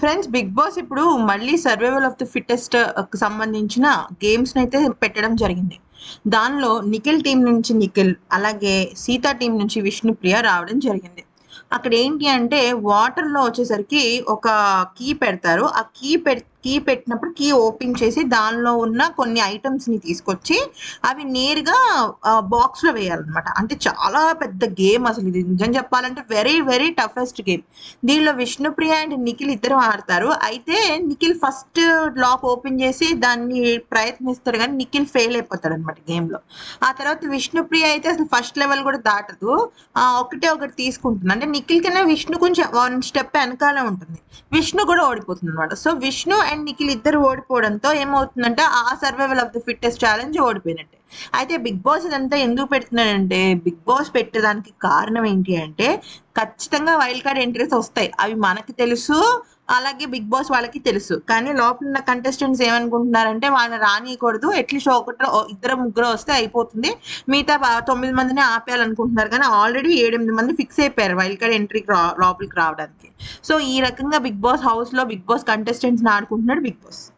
Friends big Boss ఇప్పుడు మళ్ళీ survival of the fittest సంబంధించిన గేమ్స్ అయితే పెట్టడం జరిగింది. దానిలో నిఖిల్ టీం నుంచి నిఖిల్ అలాగే సీత టీం నుంచి విష్ణుప్రియ రావడం జరిగింది. అక్కడ ఏంటి అంటే వాటర్లో వచ్చేసరికి ఒక కీ పెడతారు. ఆ కీ పె కీ పెట్టినప్పుడు కీ ఓపెన్ చేసి దానిలో ఉన్న కొన్ని ఐటమ్స్ని తీసుకొచ్చి అవి నేరుగా బాక్స్లో వేయాలన్నమాట. అంటే చాలా పెద్ద గేమ్ అసలు ఇది. నిజం చెప్పాలంటే వెరీ వెరీ టఫెస్ట్ గేమ్. దీనిలో విష్ణుప్రియ అండ్ నిఖిల్ ఇద్దరు ఆడతారు. అయితే నిఖిల్ ఫస్ట్ లాక్ ఓపెన్ చేసి దాన్ని ప్రయత్నిస్తాడు కానీ నిఖిల్ ఫెయిల్ అయిపోతాడు అనమాట గేమ్లో ఆ తర్వాత విష్ణుప్రియ అయితే అసలు ఫస్ట్ లెవెల్ కూడా దాటదు. ఒకటే ఒకటి తీసుకుంటుంది అంటే నిఖిల్ కన్నా విష్ణు కొంచెం వన్ స్టెప్ వెనకాలే ఉంటుంది. విష్ణు కూడా ఓడిపోతుంది అనమాట సో విష్ణు అండ్ నిఖిల్ ఇద్దరు ఓడిపోవడంతో ఏమవుతుందంటే ఆ survival of the fittest challenge ఓడిపోయినట్టే. అయితే బిగ్ బాస్ ఇదంతా ఎందుకు పెడుతున్నాడంటే బిగ్ బాస్ పెట్టడానికి కారణం ఏంటి అంటే ఖచ్చితంగా వైల్డ్ కార్డ్ ఎంట్రీస్ వస్తాయి. అవి మనకి తెలుసు అలాగే బిగ్ బాస్ వాళ్ళకి తెలుసు. కానీ లోపల ఉన్న కంటెస్టెంట్స్ ఏమనుకుంటున్నారంటే వాళ్ళని రానియకూడదు. ఎట్లీస్ట్ ఒకటి ఇద్దరు ముగ్గురు వస్తే అయిపోతుంది. మిగతా తొమ్మిది మందిని ఆపేయాలనుకుంటున్నారు. కానీ ఆల్రెడీ ఏడెనిమిది మంది ఫిక్స్ అయిపోయారు వైల్డ్ కార్డ్ ఎంట్రీకి రా లోపలికి రావడానికి. సో ఈ రకంగా బిగ్ బాస్ హౌస్లో బిగ్ బాస్ కంటెస్టెంట్స్ని ఆడుకుంటున్నాడు బిగ్ బాస్.